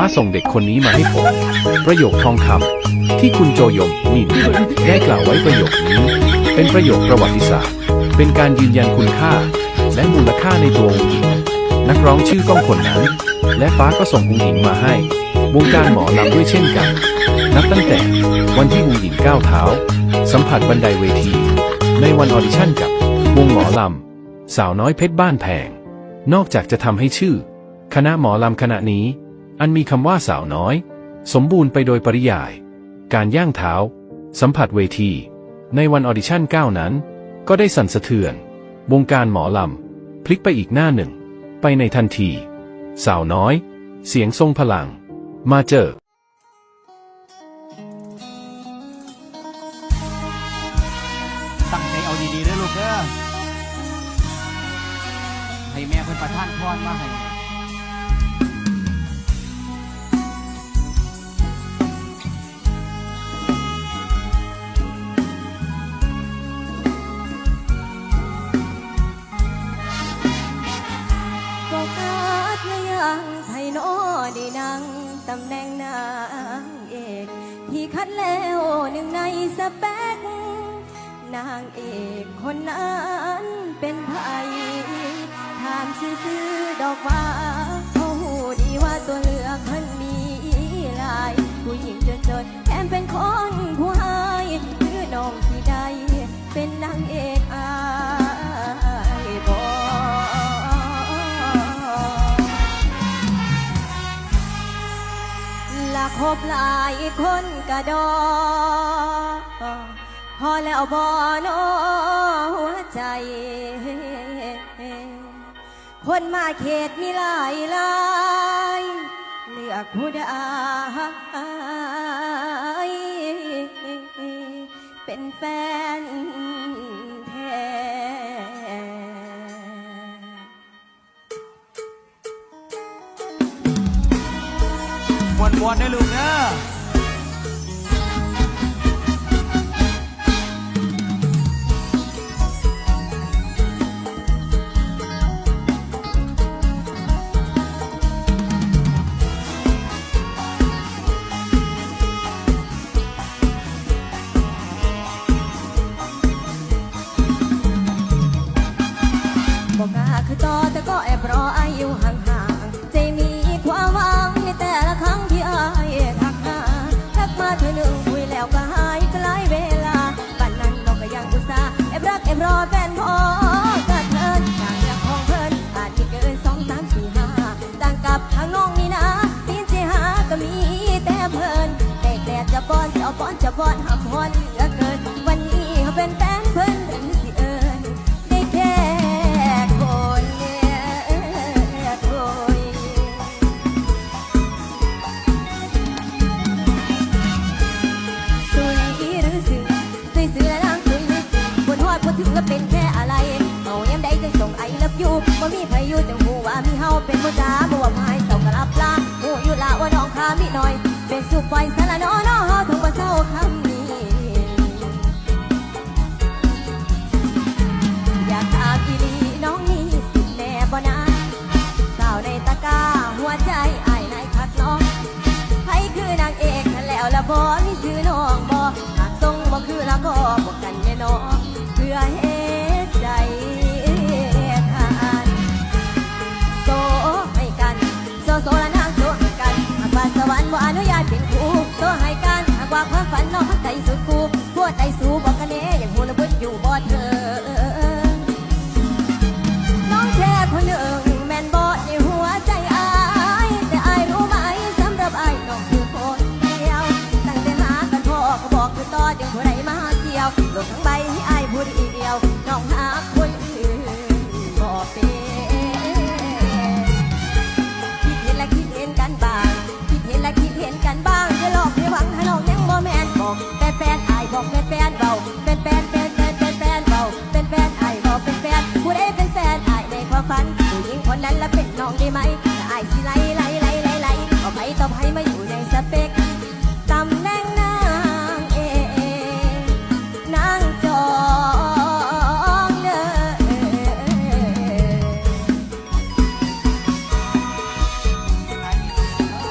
ฟ้าส่งเด็กคนนี้มาให้ผม ประโยคทองคำที่คุณโจยมนินได้กล่าวไว้ประโยคนี้ เป็นประโยคประวัติศาสตร์ เป็นการยืนยันคุณค่า และมูลค่าในตัวองค์หญิงนักร้องชื่อก้องคนนั้น และฟ้าก็ส่งองค์หญิงมาให้ วงการหมอลำด้วยเช่นกัน นับตั้งแต่วันที่องค์หญิงก้าวเท้า สัมผัสบันไดเวที ในวันออดิชั่นกับวงหมอลำสาวน้อยเพชรบ้านแพงนอกจากจะทำให้ชื่อ คณะหมอลำคณะนี้ อันมีคำว่าสาวน้อย สมบูรณ์ไปโดยปริยาย การย่างเท้า สัมผัสเวที ในวันออดิชั่นก้าวนั้น ก็ได้สั่นสะเทือน วงการหมอลำ พลิกไปอีกหน้าหนึ่ง ไปในทันที สาวน้อย เสียงทรงพลัง มาเจอตั้งใจเอาดีๆเด้อลูกเด้อให้แม่เพิ่นประทานพรมาให้ำแหน่งนางเอกที่คัดแล้วหนึ่งในสเปกนางเอกคนนั้นเป็นไผถามซื่อดอกว่าเขาหูดีว่าตัวเลือกมันมีหลาย ผู้หญิงจนจนแถมเป็นคน ละคบหลายคนกระดอ พอแล้วบอนอหัวใจ คนมาเขตมีหลายหลายเลือกผู้ใดเป็นแฟน มวนมวนๆเด้ลูกเด้อ กับทางน้องนี่นะพี่จะหาก็มีแต่เพิ่นแต่แต่จะป้อนจะป้อนจะป้อนามีพายุจังหูว่ามีเฮาเป็นผู้จ้าบ่ว่าพายเสากะลับลาหูอยู่ละว่าน้องคามีหน่อย เป็นสุขไฟสารน้อน้อเฮาทั้งว่าเศร้าคำนี้ อยากถามอีหลีน้องนี่สิแน่บ่นะสาวในตะกร้าหัวใจอายนายคักน้องใครคือนางเอกนั่นแล้วละบ่มีชื่อ นน้องหักใจสุดคู่พวใจสูบอกกันแน่อย่างหูระเบิดอยู่บ่เธอ ความฝันผู้หญิงคนนั้นละเป็นน้องได้ไหมไอ้สิไล่ไล่ไล่ไล่ไล่เอาไปต่อไปมา